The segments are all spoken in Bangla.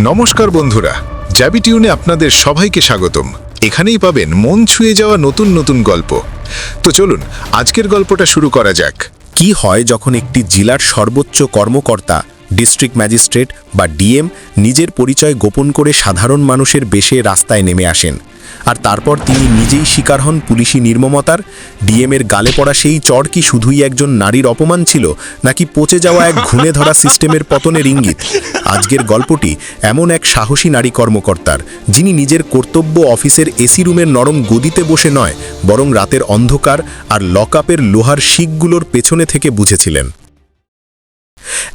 নমস্কার বন্ধুরা জ্যাবি টিউনে আপনাদের সবাইকে স্বাগতম। এখানেই পাবেন মন ছুঁয়ে যাওয়া নতুন নতুন গল্প। তো চলুন, আজকের গল্পটা শুরু করা যাক। কি হয় যখন একটি জেলার সর্বোচ্চ কর্মকর্তা, ডিস্ট্রিক্ট ম্যাজিস্ট্রেট বা ডিএম নিজের পরিচয় গোপন করে সাধারণ মানুষের বেশে রাস্তায় নেমে আসেন? আর তারপর তিনি নিজেই শিকার হন পুলিশি নির্মমতার। ডিএমের গালে পড়া সেই চর কি শুধুই একজন নারীর অপমান ছিল, নাকি পচে যাওয়া এক ঘুণে ধরা সিস্টেমের পতনের ইঙ্গিত? আজকের গল্পটি এমন এক সাহসী নারী কর্মকর্তার, যিনি নিজের কর্তব্য অফিসের এসি রুমের নরম গদিতে বসে নয়, বরং রাতের অন্ধকার আর লকআপের লোহার শিকগুলোর পেছনে থেকে বুঝেছিলেন।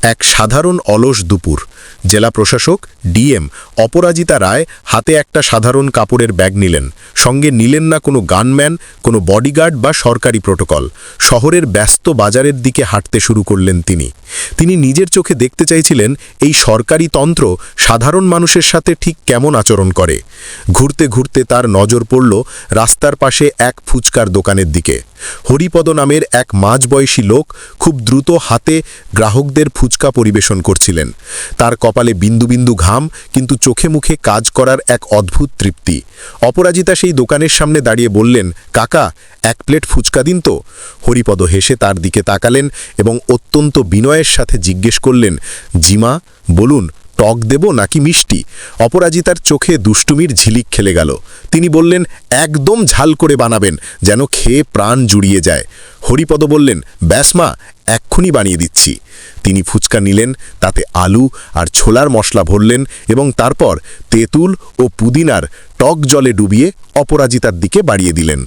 এক সাধারণ অলস দুপুর। জেলা প্রশাসক ডিএম অপরাজিতা রায় হাতে একটা সাধারণ কাপড়ের ব্যাগ নিলেন। সঙ্গে নিলেন না কোনো গানম্যান, কোনো বডিগার্ড বা সরকারি প্রোটোকল। শহরের ব্যস্ত বাজারের দিকে হাঁটতে শুরু করলেন তিনি। তিনি নিজের চোখে দেখতে চাইছিলেন, এই সরকারি তন্ত্র সাধারণ মানুষের সাথে ঠিক কেমন আচরণ করে। ঘুরতে ঘুরতে তার নজর পড়ল রাস্তার পাশে এক ফুচকার দোকানের দিকে। হরিপদ নামের এক মাঝবয়সী লোক খুব দ্রুত হাতে গ্রাহকদের ফুচকা পরিবেশন করছিলেন। তার কপালে বিন্দু বিন্দু ঘাম, কিন্তু চোখে মুখে কাজ করার এক অদ্ভুত তৃপ্তি। অপরাজিতা সেই দোকানের সামনে দাঁড়িয়ে বললেন, কাকা, এক প্লেট ফুচকা দিন তো। হরিপদ হেসে তার দিকে তাকালেন এবং অত্যন্ত বিনয়ের সাথে জিজ্ঞেস করলেন, জিমা, বলুন, টক দেব নাকি মিষ্টি? অপরাজিতার চোখে দুষ্টুমির ঝিলিক খেলে গেল। তিনি বললেন, একদম ঝাল করে বানাবেন, যেন খেয়ে প্রাণ জুড়িয়ে যায়। হরিপদ বললেন ব্যাসমা এক্ষুনি বানিয়ে দিচ্ছি। তিনি ফুচকা নিলেন, তাতে আলু আর ছোলার মশলা ভরলেন এবং তারপর তেঁতুল ও পুদিনার টক জলে ডুবিয়ে অপরাজিতার দিকে বাড়িয়ে দিলেন।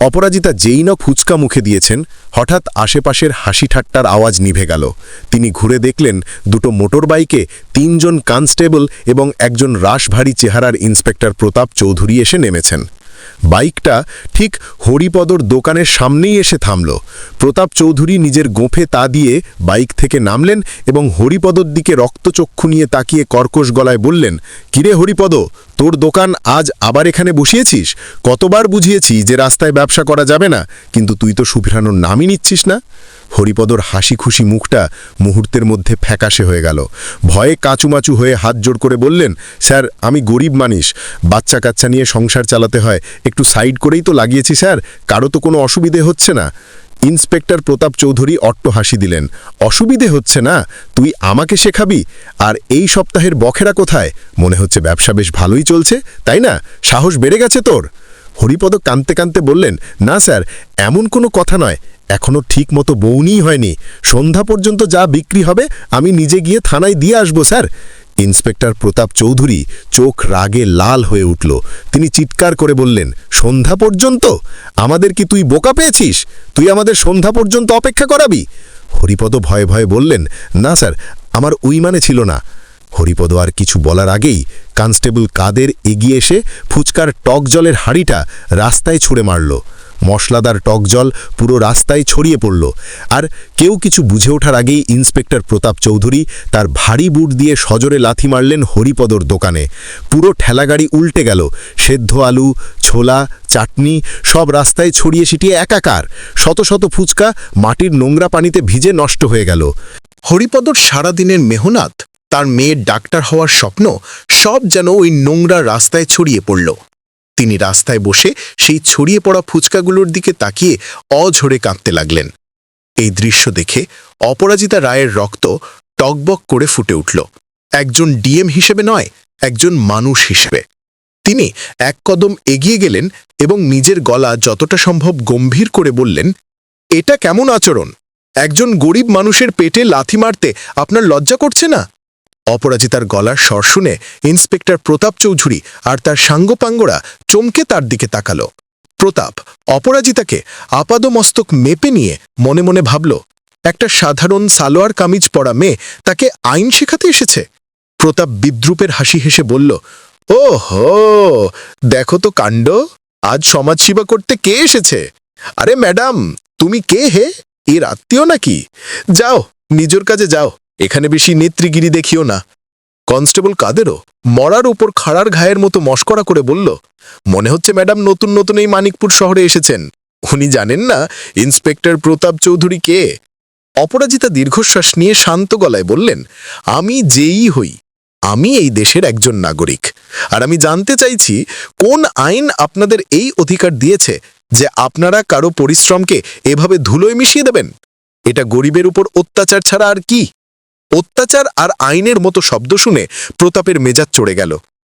অপরাজিতা যেই না ফুচকা মুখে দিয়েছেন, হঠাৎ আশেপাশের হাসি ঠাট্টার আওয়াজ নিভে গেল। তিনি ঘুরে দেখলেন দুটো মোটর বাইকে তিনজন কনস্টেবল এবং একজন রাশভারী চেহারার ইন্সপেক্টর প্রতাপ চৌধুরী এসে নেমেছেন। বাইকটা ঠিক হরিপদর দোকানের সামনেই এসে থামল। প্রতাপ চৌধুরী নিজের গোঁফে তা দিয়ে বাইক থেকে নামলেন এবং হরিপদর দিকে রক্তচক্ষু নিয়ে তাকিয়ে কর্কশ গলায় বললেন, কিরে হরিপদ, তোর দোকান আজ আবার এখানে বসিয়েছিস? কতবার বুঝিয়েছি যে রাস্তায় ব্যবসা করা যাবে না, কিন্তু তুই তো সুফিরানোর নামই নিচ্ছিস না। হরিপদর হাসি খুশি মুখটা মুহূর্তের মধ্যে ফ্যাকাশে হয়ে গেল। ভয়ে কাঁচুমাচু হয়ে হাত জোড় করে বললেন, স্যার, আমি গরিব মানুষ। বাচ্চা কাচ্চা নিয়ে সংসার চালাতে হয়। একটু সাইড করেই তো লাগিয়েছি, স্যার। কারও তো কোনো অসুবিধে হচ্ছে না। ইন্সপেক্টর প্রতাপ চৌধুরী অট্ট হাসি দিলেন, অসুবিধে হচ্ছে না? তুই আমাকে শেখাবি? আর এই সপ্তাহের বখেরা কোথায়? মনে হচ্ছে ব্যবসা বেশ ভালোই চলছে, তাই না? সাহস বেড়ে গেছে তোর? হরিপদ কানতে কানতে বললেন, না, স্যার, এমন কোনো কথা নয়। এখনও ঠিক মতো বউনিই হয়নি। সন্ধ্যা পর্যন্ত যা বিক্রি হবে, আমি নিজে গিয়ে থানায় দিয়ে আসব, স্যার। ইন্সপেক্টর প্রতাপ চৌধুরী চোখ রাগে লাল হয়ে উঠল। তিনি চিৎকার করে বললেন, সন্ধ্যা পর্যন্ত? আমাদের কি তুই বোকা পেয়েছিস? তুই আমাদের সন্ধ্যা পর্যন্ত অপেক্ষা করাবি? হরিপদ ভয়ে ভয়ে বললেন, না, স্যার, আমার উই মানে ছিল না। হরিপদ আর কিছু বলার আগেই কনস্টেবল কাদের এগিয়ে এসে ফুচকার টক জলের হাঁড়িটা রাস্তায় ছুঁড়ে মারল। মশলাদার টক জল পুরো রাস্তায় ছড়িয়ে পড়ল। আর কেউ কিছু বুঝে ওঠার আগেই ইন্সপেক্টর প্রতাপ চৌধুরী তার ভারী বুট দিয়ে সজোরে লাথি মারলেন হরিপদর দোকানে। পুরো ঠেলাগাড়ি উল্টে গেল। সেদ্ধ আলু, ছোলা, চাটনি সব রাস্তায় ছড়িয়ে ছিটিয়ে একাকার। শত শত ফুচকা মাটির নোংরা পানিতে ভিজে নষ্ট হয়ে গেল। হরিপদর সারাদিনের মেহনাত, তার মেয়ের ডাক্তার হওয়ার স্বপ্ন সব যেন ওই নোংরা রাস্তায় ছড়িয়ে পড়ল। তিনি রাস্তায় বসে সেই ছড়িয়ে পড়া ফুচকাগুলোর দিকে তাকিয়ে অঝরে কাঁদতে লাগলেন। এই দৃশ্য দেখে অপরাজিতা রায়ের রক্ত টকবক করে ফুটে উঠল। একজন ডিএম হিসেবে নয়, একজন মানুষ হিসেবে। তিনি এক কদম এগিয়ে গেলেন এবং নিজের গলা যতটা সম্ভব গম্ভীর করে বললেন, এটা কেমন আচরণ? একজন গরিব মানুষের পেটে লাথি মারতে আপনার লজ্জা করছে না? অপরাজিতার গলার স্বর শুনে ইন্সপেক্টর প্রতাপ চৌধুরী আর তার সাঙ্গপাঙ্গরা চমকে তার দিকে তাকালো। প্রতাপ অপরাজিতাকে আপাদমস্তক মেপে নিয়ে মনে মনে ভাবল, একটা সাধারণ সালোয়ার কামিজ পরা মেয়ে তাকে আইন শেখাতে এসেছে। প্রতাপ বিদ্রুপের হাসি হেসে বলল ও হো দেখো তো কাণ্ড, আজ সমাজসেবা করতে কে এসেছে? আরে ম্যাডাম, তুমি কে হে? এর আত্মীয় নাকি? যাও, নিজের কাজে যাও। এখানে বেশি নেত্রীগিরি দেখিও না। কনস্টেবল কাদেরও? মরার উপর খাড়ার ঘায়ের মতো মস্করা করে বলল, মনে হচ্ছে ম্যাডাম নতুন নতুন এই মানিকপুর শহরে এসেছেন। উনি জানেন না ইন্সপেক্টর প্রতাপ চৌধুরী কে? অপরাজিতা দীর্ঘশ্বাস নিয়ে শান্ত গলায় বললেন, আমি যেই হই। আমি এই দেশের একজন নাগরিক। আর আমি জানতে চাইছি, কোন আইন আপনাদের এই অধিকার দিয়েছে যে আপনারা কারও পরিশ্রমকে এভাবে ধুলোয় মিশিয়ে দেবেন? এটা গরিবের উপর অত্যাচার ছাড়া আর কি? অত্যাচার আর আইনের মতো শব্দ শুনে প্রতাপের মেজাজ চড়ে গেল।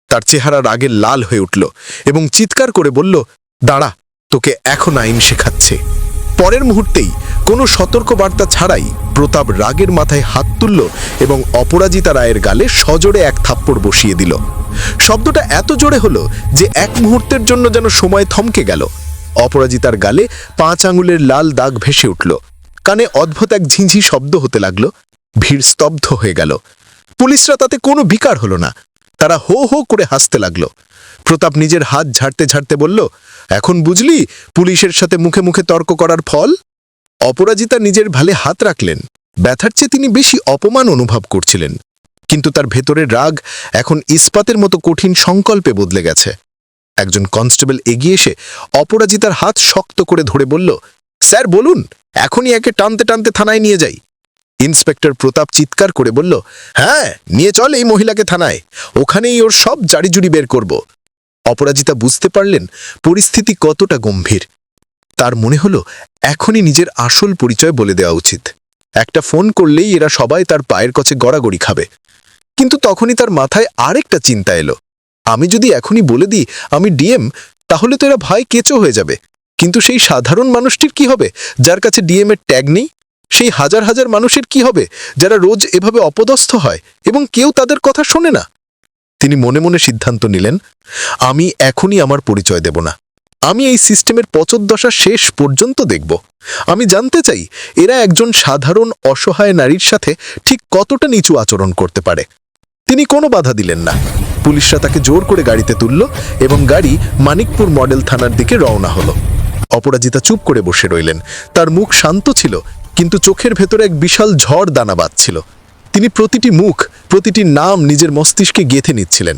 তার চেহারা রাগে লাল হয়ে উঠল এবং চিৎকার করে বলল, দাঁড়া, তোকে এখন আইন শেখাচ্ছে। পরের মুহূর্তেই কোনো সতর্কবার্তা ছাড়াই প্রতাপ রাগের মাথায় হাত তুলল এবং অপরাজিতা রায়ের গালে সজোরে এক থাপ্পড় বসিয়ে দিল। শব্দটা এত জোরে হলো যে এক মুহূর্তের জন্য যেন সময় থমকে গেল। অপরাজিতার গালে পাঁচ আঙুলের লাল দাগ ভেসে উঠল। কানে অদ্ভুত এক ঝিঁঝি শব্দ হতে লাগল। ভিড় স্তব্ধ হয়ে গেল। পুলিশরা তাতে কোনো বিকার হলো না। তারা হো হো করে হাসতে লাগল। প্রতাপ নিজের হাত ঝাড়তে ঝাড়তে বলল, এখন বুঝলি পুলিশের সাথে মুখে মুখে তর্ক করার ফল? অপরাজিতা নিজের ভালে হাত রাখলেন। ব্যথার চেয়ে তিনি বেশি অপমান অনুভব করছিলেন। কিন্তু তার ভেতরের রাগ এখন ইস্পাতের মতো কঠিন সংকল্পে বদলে গেছে। একজন কনস্টেবল এগিয়ে এসে অপরাজিতার হাত শক্ত করে ধরে বলল, স্যার, বলুন, এখনই একে টানতে টানতে থানায় নিয়ে যাই। ইন্সপেক্টর প্রতাপ চিৎকার করে বলল হ্যাঁ নিয়ে চল এই মহিলাকে থানায়। ওখানেই ওর সব জারিজুরি বের করব। অপরাজিতা বুঝতে পারলেন পরিস্থিতি কতটা গম্ভীর। তার মনে হলো, এখনই নিজের আসল পরিচয় বলে দেওয়া উচিত। একটা ফোন করলেই এরা সবাই তার পায়ের কাছে গড়াগড়ি খাবে। কিন্তু তখনই তার মাথায় আরেকটা চিন্তা এলো। আমি যদি এখনই বলে দিই, আমি ডিএম, তাহলে তো এরা ভাই কেঁচো হয়ে যাবে। কিন্তু সেই সাধারণ মানুষটির কি হবে? যার কাছে ডিএম এর ট্যাগ নেই? সেই হাজার হাজার মানুষের কি হবে যারা রোজ এভাবে অপদস্থ হয় এবং কেউ তাদের কথা শোনে না? তিনি মনে মনে সিদ্ধান্ত নিলেন, আমি এখনই আমার পরিচয় দেব না। আমি এই সিস্টেমের পচদ্দশা শেষ পর্যন্ত দেখব। আমি জানতে চাই, এরা একজন সাধারণ অসহায় নারীর সাথে ঠিক কতটা নিচু আচরণ করতে পারে। তিনি কোনো বাধা দিলেন না। পুলিশরা তাকে জোর করে গাড়িতে তুলল এবং গাড়ি মানিকপুর মডেল থানার দিকে রওনা হলো। অপরাজিতা চুপ করে বসে রইলেন। তার মুখ শান্ত ছিল কিন্তু চোখের ভেতরে এক বিশাল ঝড় দানা বাঁধছিল। তিনি প্রতিটি মুখ, প্রতিটি নাম নিজের মস্তিষ্কে গেঁথে নিচ্ছিলেন।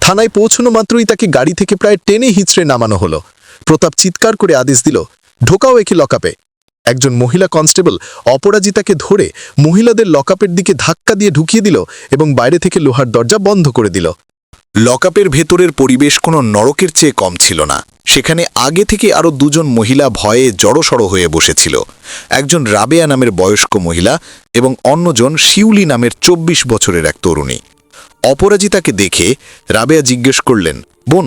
থানায় পৌঁছনো মাত্রই তাকে গাড়ি থেকে প্রায় টেনে হিঁচড়ে নামানো হলো। প্রতাপ চিৎকার করে আদেশ দিল, ঢোকাও একে লকাপে একজন মহিলা কনস্টেবল অপরাজিতাকে ধরে মহিলাদের লকআপের দিকে ধাক্কা দিয়ে ঢুকিয়ে দিল এবং বাইরে থেকে লোহার দরজা বন্ধ করে দিল। লকআপের ভেতরের পরিবেশ কোনো নরকের চেয়ে কম ছিল না। সেখানে আগে থেকে আরও দুজন মহিলা ভয়ে জড়সড় হয়ে বসেছিল। একজন রাবেয়া নামের বয়স্ক মহিলা এবং অন্যজন শিউলি নামের চব্বিশ বছরের এক তরুণী। অপরাজিতাকে দেখে রাবেয়া জিজ্ঞেস করলেন, বোন,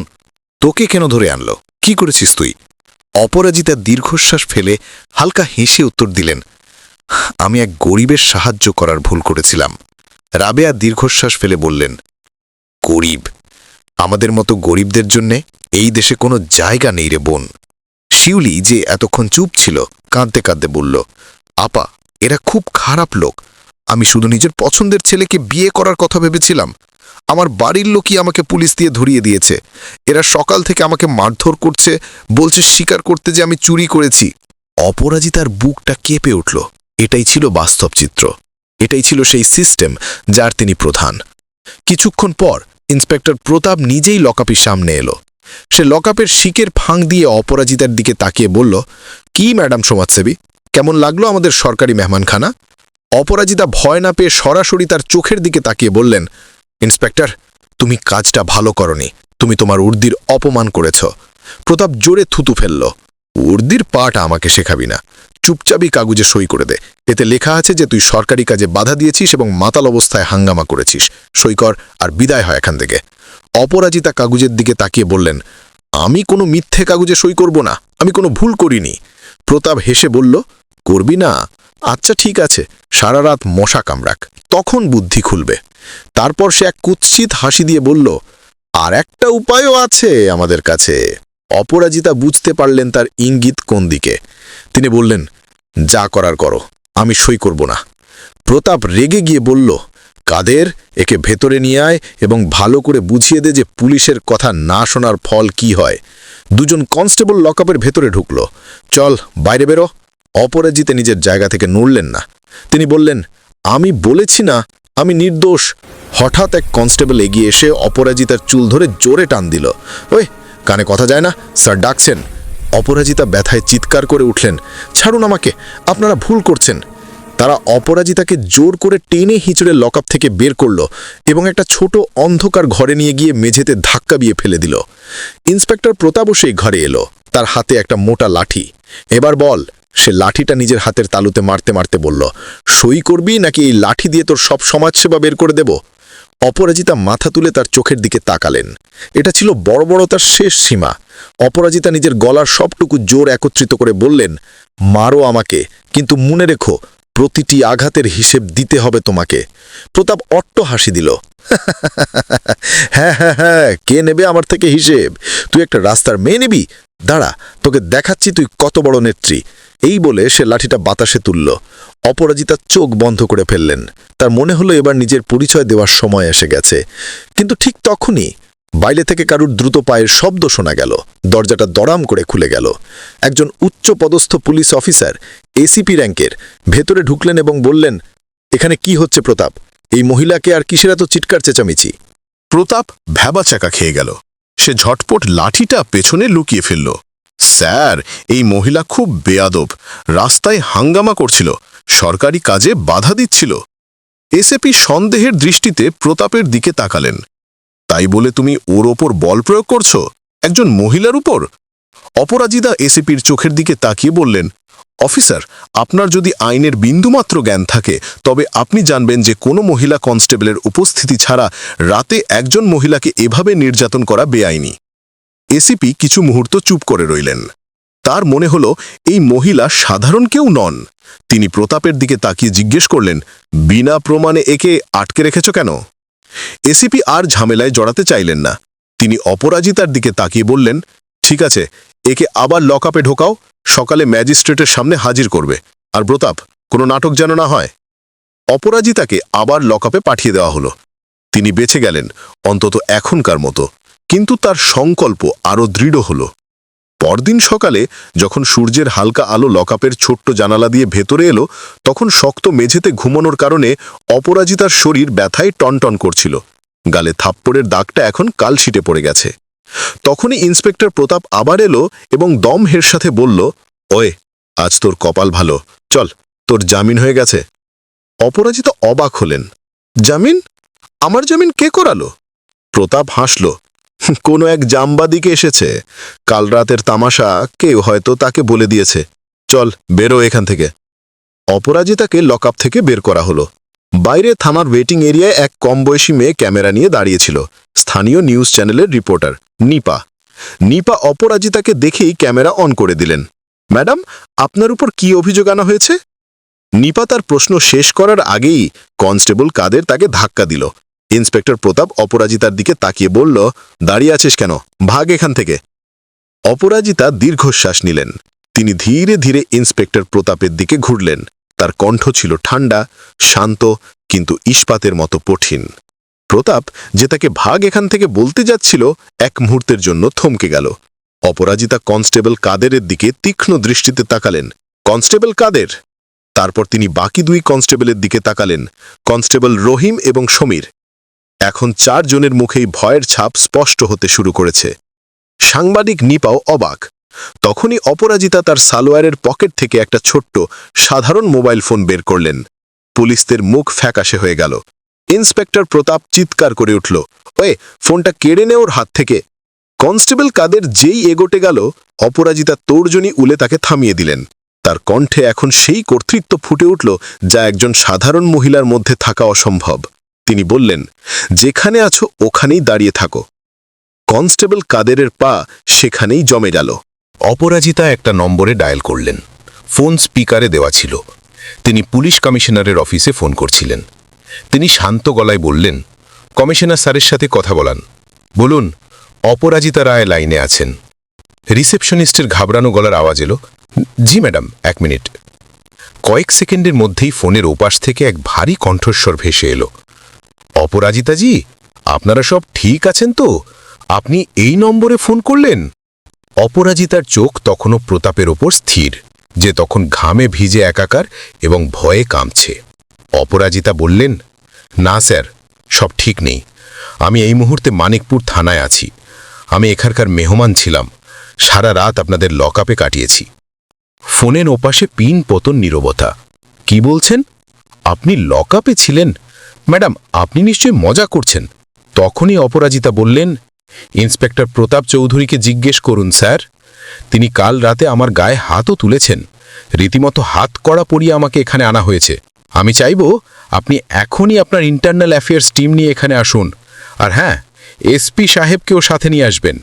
তোকে কেন ধরে আনলো? কি করেছিস তুই? অপরাজিতা দীর্ঘশ্বাস ফেলে হালকা হেসে উত্তর দিলেন, আমি এক গরিবের সাহায্য করার ভুল করেছিলাম। রাবেয়া দীর্ঘশ্বাস ফেলে বললেন, গরিব? আমাদের মতো গরিবদের জন্যে এই দেশে কোনো জায়গা নেই রে বোন। শিউলি যে এতক্ষণ চুপ ছিল, কাঁদতে কাঁদতে বলল, আপা, এরা খুব খারাপ লোক। আমি শুধু নিজের পছন্দের ছেলেকে বিয়ে করার কথা ভেবেছিলাম। আমার বাড়ির লোকই আমাকে পুলিশ দিয়ে ধরিয়ে দিয়েছে। এরা সকাল থেকে আমাকে মারধর করছে, বলছে স্বীকার করতে যে আমি চুরি করেছি। অপরাজিতার বুকটা কেঁপে উঠল। এটাই ছিল বাস্তব চিত্র। এটাই ছিল সেই সিস্টেম যার তিনি প্রধান। কিছুক্ষণ পর ইন্সপেক্টর প্রতাপ নিজেই লকআপের সামনে এলো। সে লকআপের শিকের ফাঁক দিয়ে অপরাজিতার দিকে তাকিয়ে বলল, কি ম্যাডাম সমাজসেবী? কেমন লাগল আমাদের সরকারি মেহমানখানা? অপরাজিতা ভয় না পেয়ে সরাসরি তার চোখের দিকে তাকিয়ে বললেন, ইন্সপেক্টর, তুমি কাজটা ভালো করনি। তুমি তোমার উর্দির অপমান করেছ। প্রতাপ জোরে থুতু ফেলল, উর্দির পাটা আমাকে শেখাবি না। চুপচাপই কাগজে সই করে দে। এতে লেখা আছে যে তুই সরকারি কাজে বাধা দিয়েছিস এবং মাতাল অবস্থায় হাঙ্গামা করেছিস। সই কর আর বিদায় হয় এখান থেকে। অপরাজিতা কাগজের দিকে তাকিয়ে বললেন, আমি কোনো মিথ্যে কাগজে সই করব না। আমি কোনো ভুল করিনি। প্রতাপ হেসে বলল, করবি না। আচ্ছা ঠিক আছে। সারা রাত মশা কামড়াক। তখন বুদ্ধি খুলবে। তারপর সে এক কুৎসিত হাসি দিয়ে বলল, আর একটা উপায়ও আছে আমাদের কাছে। অপরাজিতা বুঝতে পারলেন তার ইঙ্গিত কোন দিকে। তিনি বললেন, যা করার করো, আমি সই করব না। প্রতাপ রেগে গিয়ে বলল, কাদের? একে ভেতরে নিয়ে আয় এবং ভালো করে বুঝিয়ে দে যে পুলিশের কথা না শোনার ফল কি হয়। দুজন কনস্টেবল লকআপের ভেতরে ঢুকল। চল, বাইরে বেরো। অপরাজিতে নিজের জায়গা থেকে নড়লেন না। তিনি বললেন, আমি বলেছি না, আমি নির্দোষ। হঠাৎ এক কনস্টেবল এগিয়ে এসে অপরাজিতার চুল ধরে জোরে টান দিল। ওই কানে কথা যায় না, স্যার ডাকছেন। অপরাজিতা ব্যথায় চিৎকার করে উঠলেন, ছাড়ুন আমাকে, আপনারা ভুল করছেন। তারা অপরাজিতাকে জোর করে টেনে হিঁচড়ে লকআপ থেকে বের করল এবং একটা ছোট অন্ধকার ঘরে নিয়ে গিয়ে মেঝেতে ধাক্কা দিয়ে ফেলে দিল। ইন্সপেক্টর প্রতাপও সেই ঘরে এলো, তার হাতে একটা মোটা লাঠি। এবার বল, সে লাঠিটা নিজের হাতের তালুতে মারতে মারতে বলল, সই করবি নাকি এই লাঠি দিয়ে তোর সব সমাজসেবা বের করে দেব? অপরাজিতা মাথা তুলে তার চোখের দিকে তাকালেন। এটা ছিল বড় বড় তার শেষ সীমা। অপরাজিতা নিজের গলার সবটুকু জোর একত্রিত করে বললেন, মারো আমাকে, কিন্তু মনে রেখো, প্রতিটি আঘাতের হিসেব দিতে হবে তোমাকে। প্রতাপ অট্ট হাসি দিল। হ্যাঁ হ্যাঁ হ্যাঁ কে নেবে আমার থেকে হিসেব? তুই একটা রাস্তার মেয়ে নিবি? দাঁড়া, তোকে দেখাচ্ছি তুই কত বড় নেত্রী। এই বলে সে লাঠিটা বাতাসে তুলল। অপরাজিতা চোখ বন্ধ করে ফেললেন। তার মনে হলো এবার নিজের পরিচয় দেওয়ার সময় এসে গেছে। কিন্তু ঠিক তখনই বাইরে থেকে কারুর দ্রুত পায়ের শব্দ শোনা গেল। দরজাটা দড়াম করে খুলে গেল। একজন উচ্চ পদস্থ পুলিশ অফিসার এসিপি র্যাঙ্কের ভেতরে ঢুকলেন এবং বললেন, এখানে কি হচ্ছে প্রতাপ? এই মহিলাকে আর কিসের এত চিৎকার চেঁচামেচি? প্রতাপ ভ্যাবা চাকা খেয়ে গেল। সে ঝটপট লাঠিটা পেছনে লুকিয়ে ফেলল। স্যার, এই মহিলা খুব বেয়াদব। রাস্তায় হাঙ্গামা করছিল। সরকারি কাজে বাধা দিচ্ছিল। এসএপি সন্দেহের দৃষ্টিতে প্রতাপের দিকে তাকালেন। তাই বলে তুমি ওর ওপর বল প্রয়োগ করছ? একজন মহিলার উপর? অপরাজিতা এসএপির চোখের দিকে তাকিয়ে বললেন, অফিসার, আপনার যদি আইনের বিন্দুমাত্র জ্ঞান থাকে, তবে আপনি জানবেন যে কোনো মহিলা কনস্টেবলের উপস্থিতি ছাড়া রাতে একজন মহিলাকে এভাবে নির্যাতন করা বেআইনি। এসিপি কিছু মুহূর্ত চুপ করে রইলেন। তার মনে হল, এই মহিলা সাধারণ কেউ নন। তিনি প্রতাপের দিকে তাকিয়ে জিজ্ঞেস করলেন, বিনা প্রমাণে একে আটকে রেখেছ কেন? এসিপি আর ঝামেলায় জড়াতে চাইলেন না। তিনি অপরাজিতার দিকে তাকিয়ে বললেন, ঠিক আছে, একে আবার লকআপে ঢোকাও, সকালে ম্যাজিস্ট্রেটের সামনে হাজির করবে। আর প্রতাপ, কোনো নাটক যেন না হয়। অপরাজিতাকে আবার লকআপে পাঠিয়ে দেওয়া হলো। তিনি বেঁচে গেলেন, অন্তত এখনকার মতো। কিন্তু তার সংকল্প আরও দৃঢ় হল। পরদিন সকালে যখন সূর্যের হালকা আলো লকআপের ছোট্ট জানালা দিয়ে ভেতরে এলো, তখন শক্ত মেঝেতে ঘুমানোর কারণে অপরাজিতার শরীর ব্যথায় টনটন করছিল। গালে থাপ্পড়ের দাগটা এখন কালশিটে পড়ে গেছে। তখনই ইন্সপেক্টর প্রতাপ আবার এলো এবং দম হের সাথে বলল, ওয়ে, আজ তোর কপাল ভালো। চল, তোর জামিন হয়ে গেছে। অপরাজিতা অবাক হলেন, জামিন? আমার জামিন কে করালো? প্রতাপ হাসল কোনো এক জামবাদিকে এসেছে। কাল রাতের তামাশা কেউ হয়তো তাকে বলে দিয়েছে। চল, বেরো এখান থেকে। অপরাজিতাকে লকআপ থেকে বের করা হলো। বাইরে থানার ওয়েটিং এরিয়ায় এক কম বয়সী মেয়ে ক্যামেরা নিয়ে দাঁড়িয়েছিল। স্থানীয় নিউজ চ্যানেলের রিপোর্টার, নিপা। নিপা অপরাজিতাকে দেখেই ক্যামেরা অন করে দিলেন। ম্যাডাম, আপনার উপর কি অভিযোগ আনা হয়েছে? নিপা তার প্রশ্ন শেষ করার আগেই কনস্টেবল কাদের তাকে ধাক্কা দিল। ইন্সপেক্টর প্রতাপ অপরাজিতার দিকে তাকিয়ে বলল, দাঁড়িয়ে আছিস কেন? ভাগ এখান থেকে। অপরাজিতা দীর্ঘশ্বাস নিলেন। তিনি ধীরে ধীরে ইন্সপেক্টর প্রতাপের দিকে ঘুরলেন। তার কণ্ঠ ছিল ঠান্ডা শান্ত, কিন্তু ইস্পাতের মতো কঠিন। প্রতাপ যে তাকে ভাগ এখান থেকে বলতে যাচ্ছিল, এক মুহূর্তের জন্য থমকে গেল। অপরাজিতা কনস্টেবল কাদেরের দিকে তীক্ষ্ণ দৃষ্টিতে তাকালেন। কনস্টেবল কাদের? তারপর তিনি বাকি দুই কনস্টেবলের দিকে তাকালেন। কনস্টেবল রহিম এবং সমীর। এখন চারজনের মুখেই ভয়ের ছাপ স্পষ্ট হতে শুরু করেছে। সাংবাদিক নিপাও অবাক। তখনই অপরাজিতা তার সালোয়ারের পকেট থেকে একটা ছোট্ট, সাধারণ মোবাইল ফোন বের করলেন। পুলিশদের মুখ ফ্যাকাশে হয়ে গেল। ইন্সপেক্টর প্রতাপ চিৎকার করে উঠল, ওয়ে, ফোনটা কেড়ে নে ওর হাত থেকে। কনস্টেবল কাদের যেই এগোটে গেল, অপরাজিতা তোরজনী উলে তাকে থামিয়ে দিলেন। তার কণ্ঠে এখন সেই কর্তৃত্ব ফুটে উঠল যা একজন সাধারণ মহিলার মধ্যে থাকা অসম্ভব। তিনি বললেন, যেখানে আছো ওখানেই দাঁড়িয়ে থাকো। কনস্টেবল কাদেরের পা সেখানেই জমে গেল। অপরাজিতা একটা নম্বরে ডায়াল করলেন। ফোন স্পিকারে দেওয়া ছিল। তিনি পুলিশ কমিশনারের অফিসে ফোন করছিলেন। তিনি শান্ত গলায় বললেন, কমিশনার স্যারের সাথে কথা বলান। বলুন, অপরাজিতা রায় লাইনে আছেন। রিসেপশনিস্টের ঘাবড়ানো গলার আওয়াজ এলো। জি ম্যাডাম, এক মিনিট। কয়েক সেকেন্ডের মধ্যেই ফোনের ওপাশ থেকে এক ভারী কণ্ঠস্বর ভেসে এলো। অপরাজিতাজি, আপনারা সব ঠিক আছেন তো? আপনি এই নম্বরে ফোন করলেন। অপরাজিতার চোখ তখনও প্রতাপের ওপর স্থির, যে তখন ঘামে ভিজে একাকার এবং ভয়ে কামছে অপরাজিতা বললেন, না স্যার, সব ঠিক নেই। আমি এই মুহূর্তে মানিকপুর থানায় আছি। আমি এখানকার মেহমান ছিলাম। সারা রাত আপনাদের লকআপে কাটিয়েছি। ফোনের ওপাশে পিন পতন নীরবতা। কি বলছেন? আপনি লকআপে ছিলেন? ম্যাডাম, আপনি নিশ্চয়ই মজা করছেন। তখনই অপরাজিতা বললেন, ইন্সপেক্টর প্রতাপ চৌধুরীকে জিজ্ঞেস করুন, স্যার। তিনি কাল রাতে আমার গায়ে হাতও তুলেছেন। রীতিমতো হাত কড়া পরিয়ে আমাকে এখানে আনা হয়েছে। আমি চাইব আপনি এখনই আপনার ইন্টারনাল অ্যাফেয়ার্স টিম নিয়ে এখানে আসুন। আর হ্যাঁ এসপি সাহেবকেও সাথে নিয়ে আসবেন।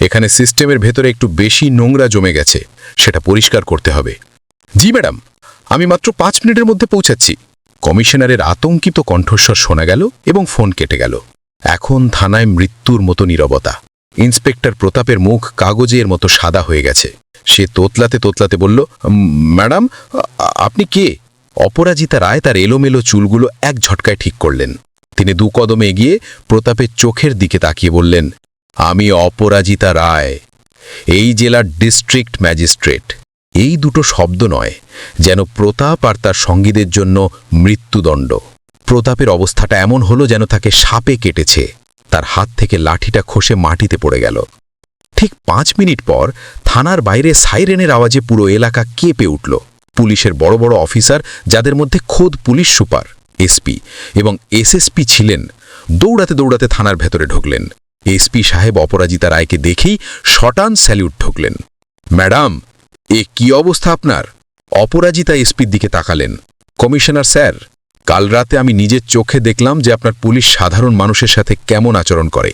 এখানে সিস্টেমের ভেতরে একটু বেশি নোংরা জমে গেছে। সেটা পরিষ্কার করতে হবে। জি, ম্যাডাম, আমি মাত্র পাঁচ মিনিটের মধ্যে পৌঁছাচ্ছি। কমিশনারের আতঙ্কিত কণ্ঠস্বর শোনা গেল এবং ফোন কেটে গেল। এখন থানায় মৃত্যুর মতো নীরবতা। ইন্সপেক্টর প্রতাপের মুখ কাগজের মতো সাদা হয়ে গেছে। সে তোতলাতে তোতলাতে বলল "উম, ম্যাডাম আপনি কে? অপরাজিতা রায় তার এলোমেলো চুলগুলো এক ঝটকায় ঠিক করলেন। তিনি দু কদমে এগিয়ে প্রতাপের চোখের দিকে তাকিয়ে বললেন আমি অপরাজিতা রায়। এই জেলার ডিস্ট্রিক্ট ম্যাজিস্ট্রেট। এই দুটো শব্দ নয় যেন প্রতাপ আর তার সঙ্গীদের জন্য মৃত্যুদণ্ড। প্রতাপের অবস্থাটা এমন হলো যেন তাকে সাপে কেটেছে। তার হাত থেকে লাঠিটা খসে মাটিতে পড়ে গেল। ঠিক পাঁচ মিনিট পর থানার বাইরে সাইরেনের আওয়াজে পুরো এলাকা কেঁপে উঠল। পুলিশের বড় বড় অফিসার, যাদের মধ্যে খোদ পুলিশ সুপার, এসপি এবং এসএসপি ছিলেন, দৌড়াতে দৌড়াতে থানার ভেতরে ঢুকলেন। এসপি সাহেব অপরাজিতা রায়কে দেখেই শটান স্যালিউট ঢুকলেন। ম্যাডাম এ কি অবস্থা আপনার? অপরাজিতা এসপির দিকে তাকালেন। কমিশনার স্যার, কাল রাতে আমি নিজের চোখে দেখলাম যে আপনার পুলিশ সাধারণ মানুষের সাথে কেমন আচরণ করে।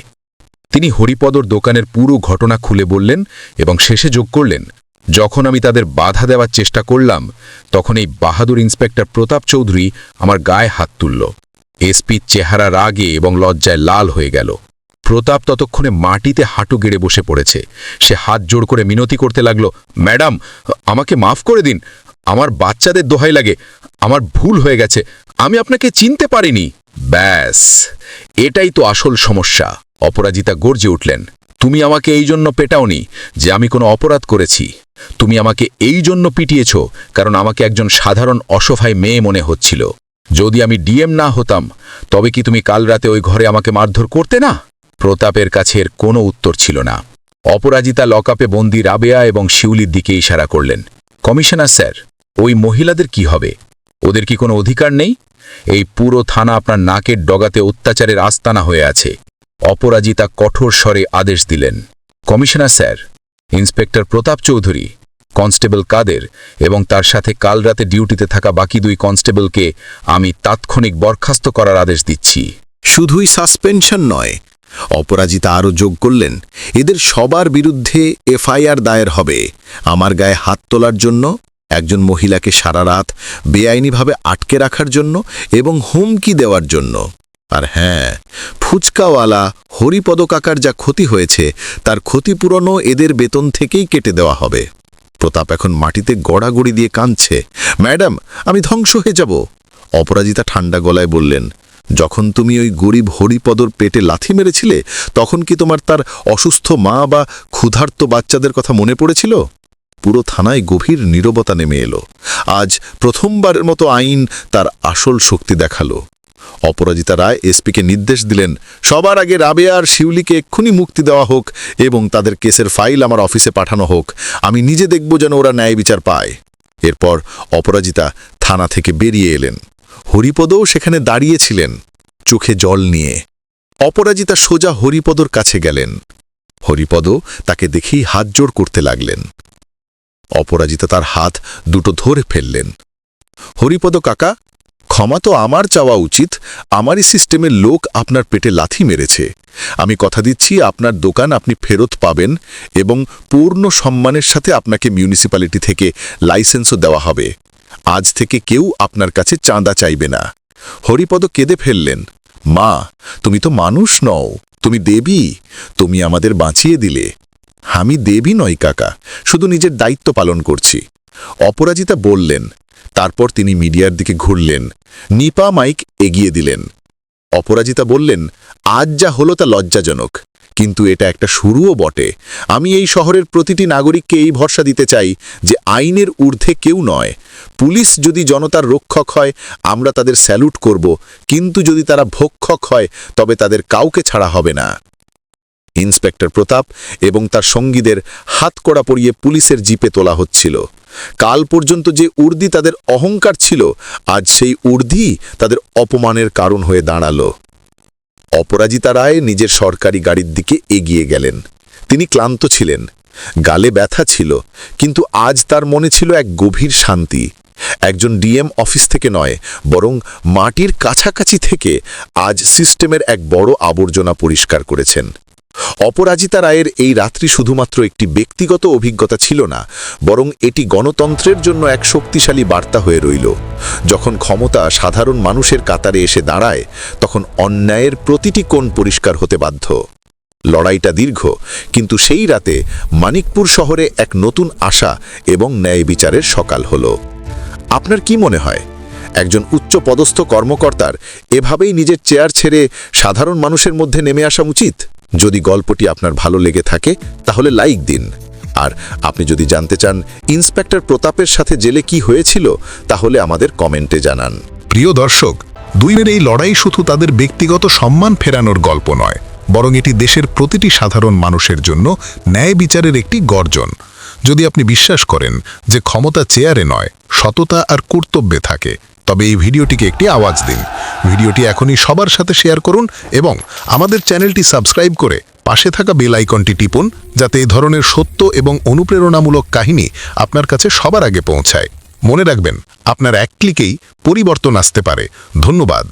তিনি হরিপদর দোকানের পুরো ঘটনা খুলে বললেন এবং শেষে যোগ করলেন, যখন আমি তাদের বাধা দেওয়ার চেষ্টা করলাম, তখন এই বাহাদুর ইন্সপেক্টর প্রতাপ চৌধুরী আমার গায়ে হাত তুলল। এসপির চেহারা রাগে এবং লজ্জায় লাল হয়ে গেল। প্রতাপ ততক্ষণে মাটিতে হাঁটু গেড়ে বসে পড়েছে। সে হাত জোড় করে মিনতি করতে লাগল, ম্যাডাম, আমাকে মাফ করে দিন। আমার বাচ্চাদের দোহাই লাগে। আমার ভুল হয়ে গেছে। আমি আপনাকে চিনতে পারিনি। ব্যাস, এটাই তো আসল সমস্যা। অপরাজিতা গর্জে উঠলেন, তুমি আমাকে এই জন্য পেটাওনি যে আমি কোনো অপরাধ করেছি। তুমি আমাকে এই জন্য পিটিয়েছ কারণ আমাকে একজন সাধারণ অসহায় মেয়ে মনে হচ্ছিল। যদি আমি ডিএম না হতাম, তবে কি তুমি কাল রাতে ওই ঘরে আমাকে মারধর করতে না? প্রতাপের কাছে এর কোনো উত্তর ছিল না। অপরাজিতা লকআপে বন্দি রাবেয়া এবং শিউলির দিকে ইশারা করলেন, কমিশনার স্যার, ওই মহিলাদের কি হবে? ওদের কি কোনো অধিকার নেই? এই পুরো থানা আপনার নাকের ডগাতে অত্যাচারের আস্তানা হয়ে আছে। অপরাজিতা কঠোর স্বরে আদেশ দিলেন, commissioner sir, inspector Pratap Chowdhury, constable Kader এবং তার সাথে কাল রাতে ডিউটিতে থাকা বাকি দুই কনস্টেবলকে আমি তাৎক্ষণিক বরখাস্ত করার আদেশ দিচ্ছি। শুধুই সাসপেনশন নয় অপরাজিতা আরও যোগ করলেন, এদের সবার বিরুদ্ধে এফআইআর দায়ের হবে। আমার গায়ে হাত তোলার জন্য, একজন মহিলাকে সারা রাত বেআইনিভাবে আটকে রাখার জন্য এবং হুমকি দেওয়ার জন্য। আর হ্যাঁ ফুচকাওয়ালা হরিপদ কাকার যা ক্ষতি হয়েছে, তার ক্ষতিপূরণও এদের বেতন থেকেই কেটে দেওয়া হবে। প্রতাপ এখন মাটিতে গড়াগড়ি দিয়ে কাঁদছে, ম্যাডাম, আমি ধ্বংস হয়ে যাব। অপরাজিতা ঠান্ডা গলায় বললেন যখন তুমি ওই গরিব হরিপদর পেটে লাথি মেরেছিলে, তখন কি তোমার তার অসুস্থ মা বা ক্ষুধার্ত বাচ্চাদের কথা মনে পড়েছিল? পুরো থানায় গভীর নীরবতা নেমে এলো। আজ প্রথমবারের মতো আইন তার আসল শক্তি দেখাল। অপরাজিতা রায় এসপিকে নির্দেশ দিলেন, সবার আগে রাবেয়া আর শিউলিকে এক্ষুনি মুক্তি দেওয়া হোক এবং তাদের কেসের ফাইল আমার অফিসে পাঠানো হোক। আমি নিজে দেখব যেন ওরা ন্যায় বিচার পায়। এরপর অপরাজিতা থানা থেকে বেরিয়ে এলেন। হরিপদও সেখানে দাঁড়িয়েছিলেন, চোখে জল নিয়ে। অপরাজিতা সোজা হরিপদর কাছে গেলেন। হরিপদ তাকে দেখেই হাত জোড় করতে লাগলেন। অপরাজিতা তার হাত দুটো ধরে ফেললেন। হরিপদ, কাকা, ক্ষমা তো আমার চাওয়া উচিত। আমারই সিস্টেমের লোক আপনার পেটে লাথি মেরেছে। আমি কথা দিচ্ছি, আপনার দোকান আপনি ফেরত পাবেন এবং পূর্ণ সম্মানের সাথে আপনাকে মিউনিসিপ্যালিটি থেকে লাইসেন্সও দেওয়া হবে। আজ থেকে কেউ আপনার কাছে চাঁদা চাইবে না। হরিপদ কেঁদে ফেললেন, মা, তুমি তো মানুষ নও, তুমি দেবী, তুমি আমাদের বাঁচিয়ে দিলে। আমি দেবী নই কাকা, শুধু নিজের দায়িত্ব পালন করছি। অপরাজিতা বললেন, তারপর তিনি মিডিয়ার দিকে ঘুরলেন, নিপা মাইক এগিয়ে দিলেন। অপরাজিতা বললেন, আজ যা হলো তা লজ্জাজনক। কিন্তু এটা একটা শুরুও বটে। আমি এই শহরের প্রতিটি নাগরিককে এই ভরসা দিতে চাই যে আইনের ঊর্ধ্বে কেউ নয়। পুলিশ যদি জনতার রক্ষক হয়, আমরা তাদের স্যালুট করব। কিন্তু যদি তারা ভক্ষক হয়, তবে তাদের কাউকে ছাড়া হবে না। ইন্সপেক্টর প্রতাপ এবং তার সঙ্গীদের হাতকড়া পরিয়ে পুলিশের জিপে তোলা হচ্ছিল। কাল পর্যন্ত যে উর্দি তাদের অহংকার ছিল, আজ সেই উর্দি তাদের অপমানের কারণ হয়ে দাঁড়াল। অপরাজিতা রায় নিজের সরকারি গাড়ির দিকে এগিয়ে গেলেন। তিনি ক্লান্ত ছিলেন। গালে ব্যথা ছিল, কিন্তু আজ তার মনে ছিল এক গভীর শান্তি। একজন ডিএম অফিস থেকে নয়, বরং মাটির কাছাকাছি থেকে আজ সিস্টেমের এক বড় আবর্জনা পরিষ্কার করেছেন। অপরাজিতা রায়ের এই রাত্রি শুধুমাত্র একটি ব্যক্তিগত অভিজ্ঞতা ছিল না, বরং এটি গণতন্ত্রের জন্য এক শক্তিশালী বার্তা হয়ে রইল। যখন ক্ষমতা সাধারণ মানুষের কাতারে এসে দাঁড়ায়, তখন অন্যায়ের প্রতিটি কোণ পরিষ্কার হতে বাধ্য। লড়াইটা দীর্ঘ, কিন্তু সেই রাতে মানিকপুর শহরে এক নতুন আশা এবং ন্যায় বিচারের সকাল হল। আপনার কি মনে হয়? একজন উচ্চ পদস্থ কর্মকর্তার এভাবেই নিজের চেয়ার ছেড়ে সাধারণ মানুষের মধ্যে নেমে আসা উচিত? যদি গল্পটি আপনার ভালো লেগে থাকে, তাহলে লাইক দিন। আর আপনি যদি জানতে চান ইন্সপেক্টর প্রতাপের সাথে জেলে কি হয়েছিল, তাহলে আমাদের কমেন্টে জানান। প্রিয় দর্শক, দুইয়ের এই লড়াই শুধু তাদের ব্যক্তিগত সম্মান ফেরানোর গল্প নয়, বরং এটি দেশের প্রতিটি সাধারণ মানুষের জন্য ন্যায় বিচারের একটি গর্জন। যদি আপনি বিশ্বাস করেন যে ক্ষমতা চেয়ারে নয়, সততা আর কর্তব্যে থাকে তবে এই ভিডিওটিকে একটি আওয়াজ দিন। ভিডিওটি এখনই সবার সাথে শেয়ার করুন এবং আমাদের চ্যানেলটি সাবস্ক্রাইব করে পাশে থাকা বেল আইকনটি টিপুন, যাতে এই ধরনের সত্য এবং অনুপ্রেরণামূলক কাহিনী আপনার কাছে সবার আগে পৌঁছায়। মনে রাখবেন, আপনার এক ক্লিকেই পরিবর্তন আসতে পারে। ধন্যবাদ।